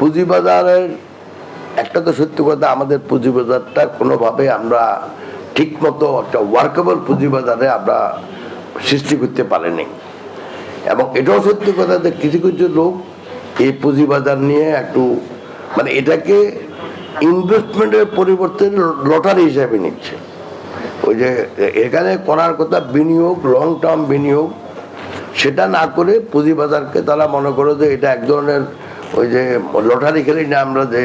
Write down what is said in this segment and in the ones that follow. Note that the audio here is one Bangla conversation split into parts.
পুঁজিবাজারের, একটা তো সত্যি কথা, আমাদের পুঁজিবাজারটা কোনোভাবে আমরা ঠিক মতো একটা ওয়ার্কেবল পুঁজিবাজারে আমরা সৃষ্টি করতে পারিনি। এবং এটাও সত্যি কথা যে কিছু কিছু লোক এই পুঁজিবাজার নিয়ে একটু মানে এটাকে ইনভেস্টমেন্টের পরিবর্তে লটারি হিসাবে নিচ্ছে। ওই যে এখানে করার কথা বিনিয়োগ লং টার্ম বিনিয়োগ, সেটা না করে পুঁজিবাজারকে তারা মনে করে যে এটা এক ধরনের ওই যে লটারি খেলি না আমরা যে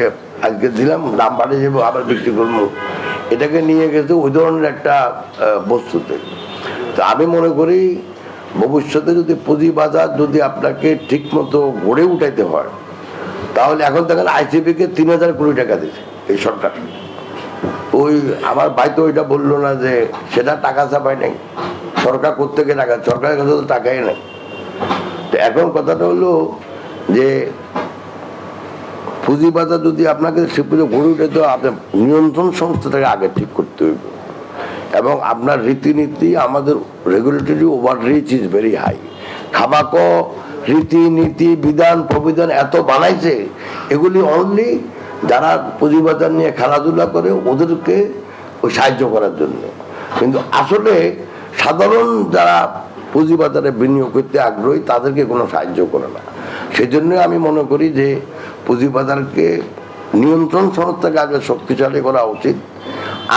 আজকে দিলাম, দাম বাড়ে যাব আবার বিক্রি করব। এটাকে নিয়ে গেছে ওই ধরনের একটা বস্তুতে। তো আমি মনে করি, ভবিষ্যতে যদি পুঁজিবাজার যদি আপনাকে ঠিক মতো গড়ে উঠাইতে হয়, তাহলে এখন দেখেন আইসিপিকে তিন হাজার কোটি টাকা দিচ্ছে এই সরকার। ওই আমার ভাই তো ওইটা বলল না যে, সেটা টাকা চাপায় নাই। সরকার কোথেকে টাকা? সরকারের কাছে তো টাকাই নাই। তো এখন কথাটা হলো যে পুঁজিবাজার যদি আপনাকে পুজো গড়ে উঠে তো আপনার নিয়ন্ত্রণ সংস্থাটাকে আগে ঠিক করতে হইব। এবং আপনার রীতিনীতি, আমাদের regulatory over reach is very high খামাক রীতিনীতি, বিধান, প্রবিধান এত বানাইছে, এগুলি অনলি যারা পুঁজিবাজার নিয়ে খেলাধুলা করে, ওদেরকে ওই সাহায্য করার জন্য। কিন্তু আসলে সাধারণ যারা পুঁজিবাজারে বিনিয়োগ করতে আগ্রহী, তাদেরকে কোনো সাহায্য করে না। সেই জন্য আমি মনে করি যে পুঁজিবাজারকে নিয়ন্ত্রণ সংস্থাকে আগে শক্তিশালী করা উচিত।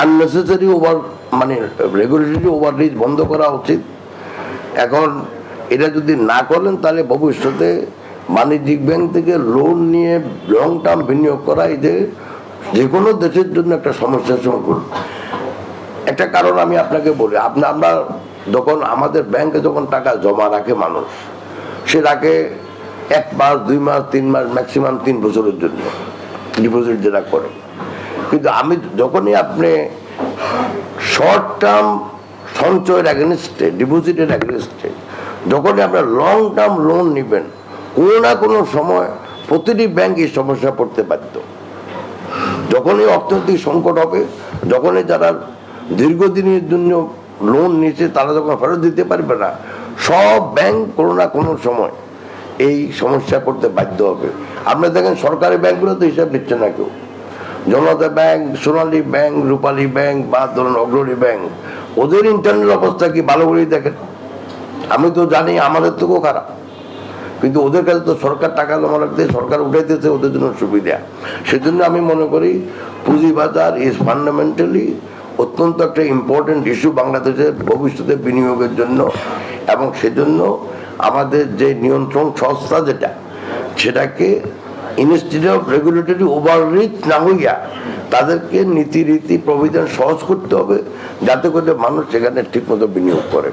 আননেসেসারি ওভার মানে রেগুলেটরি ওভার রিচ বন্ধ করা উচিত। এখন এটা যদি না করেন তাহলে ভবিষ্যতে বাণিজ্যিক ব্যাংক থেকে লোন নিয়ে লং টার্ম বিনিয়োগ করা যে যে কোনো দেশের জন্য একটা সমস্যার সম্মুখীন একটা কারণ আমি আপনাকে বলি, আপনি, আমরা যখন আমাদের ব্যাংকে যখন টাকা জমা রাখে মানুষ, সে রাখে এক মাস, দুই মাস, তিন মাস ম্যাক্সিমাম তিন বছরের জন্য। ডিপোজিট যেটা করে। কিন্তু আমি যখনই আপনি শর্ট টার্ম সঞ্চয়ের অ্যাগেনস্টে ডিপোজিটের অ্যাগেনস্টে যখনই আপনার লং টার্ম লোন নেবেন, কোনো না কোনো সময় প্রতিটি ব্যাংক এই সমস্যা পড়তে বাধ্য। যখনই অর্থনৈতিক সংকট হবে, যখনই যারা দীর্ঘদিনের জন্য লোন নিচ্ছে তারা যখন ফেরত দিতে পারবে না, সব ব্যাংক কোনো না কোনো সময় এই সমস্যা করতে বাধ্য হবে। আপনারা দেখেন সরকারি ব্যাংকগুলো তো হিসাব নিচ্ছে না কেউ। Janata bank, Sonali bank, Rupali bank বা ধরুন অগ্রণী ব্যাংক, ওদের ইন্টারনেট অবস্থা কি ভালো করেই দেখেন? আমি তো জানি আমাদের থেকেও খারাপ। কিন্তু ওদের কাছে তো সরকার টাকা জমা রাখতে, সরকার উঠাইতেছে ওদের জন্য সুবিধা। সেজন্য আমি মনে করি পুঁজিবাজার ইজ ফান্ডামেন্টালি অত্যন্ত একটা ইম্পর্টেন্ট ইস্যু বাংলাদেশের ভবিষ্যতে বিনিয়োগের জন্য। এবং সেজন্য আমাদের যে নিয়ন্ত্রণ সংস্থা যেটা, সেটাকে institute of regulatory over reach না হইয়া তাদেরকে নীতি রীতি প্রবিধান সহজ করতে হবে, যাতে করে মানুষ সেখানে ঠিকমতো বিনিয়োগ করে।